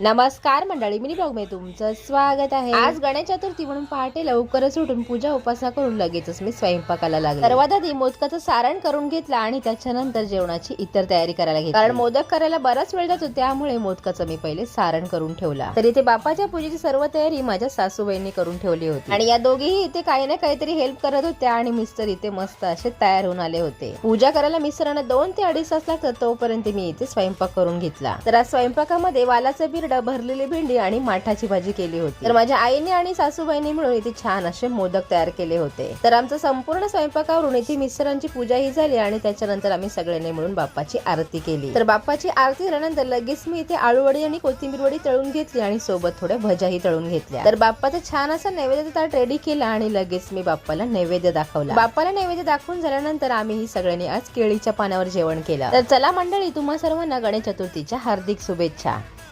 नमस्कार मंडळी मिनी ब्लॉगमध्ये तुमचं स्वागत आहे. आज गणेश चतुर्थी म्हणून पहाटे लवकरच उठून पूजा उपासना करून लगेचच मी स्वयंपाकाला लागले. सर्वात आधी मोदकाचं सारण करून घेतलं आणि त्याच्यानंतर जेवणाची इतर तयारी करायला घेतली. कारण मोदक करायला बराच वेळ जातो त्यामुळे मोदकाचं मी पहिले सारण करून ठेवला. तर इथे बापाच्या पूजेची सर्व तयारी माझ्या सासूबाईंनी करून ठेवली होती. आणि या दोघेही इथे काही ना काहीतरी हेल्प करत होत्या आणि मिस्टर इथे मस्त असे तयार होऊन आले होते. पूजा करायला मिस्टरांना दोन ते अडीच तास लागतात तोपर्यंत मी इथे स्वयंपाक करून घेतला. तर आज स्वयंपाकामध्ये वालाचं बिरडा भरलेली भेंडी आणि माठाची भाजी केली होती. तर माझ्या आईने आणि सासूबाईंनी मिळून इथे छान असे मोदक तयार केले होते. तर आमचं संपूर्ण स्वयंपाकावरून इथे मिस्टरांची पूजा ही झाली आणि त्याच्यानंतर आम्ही सगळ्यांनी मिळून बाप्पाची आरती केली. तर बाप्पाची आरती झाल्यानंतर लगेच मी इथे आळूवडी आणि कोथिंबीर वडी तळून घेतली आणि सोबत थोड्या भजाही तळून घेतल्या. तर बाप्पाचं छान असा नैवेद्य ताट रेडी केला आणि लगेच मी बाप्पाला नैवेद्य दाखवला. बाप्पाला नैवेद्य दाखवून झाल्यानंतर आम्ही ही सगळ्यांनी आज केळीच्या पानावर जेवण केलं. तर चला मंडळी तुम्हा सर्वांना गणेश चतुर्थीच्या हार्दिक शुभेच्छा.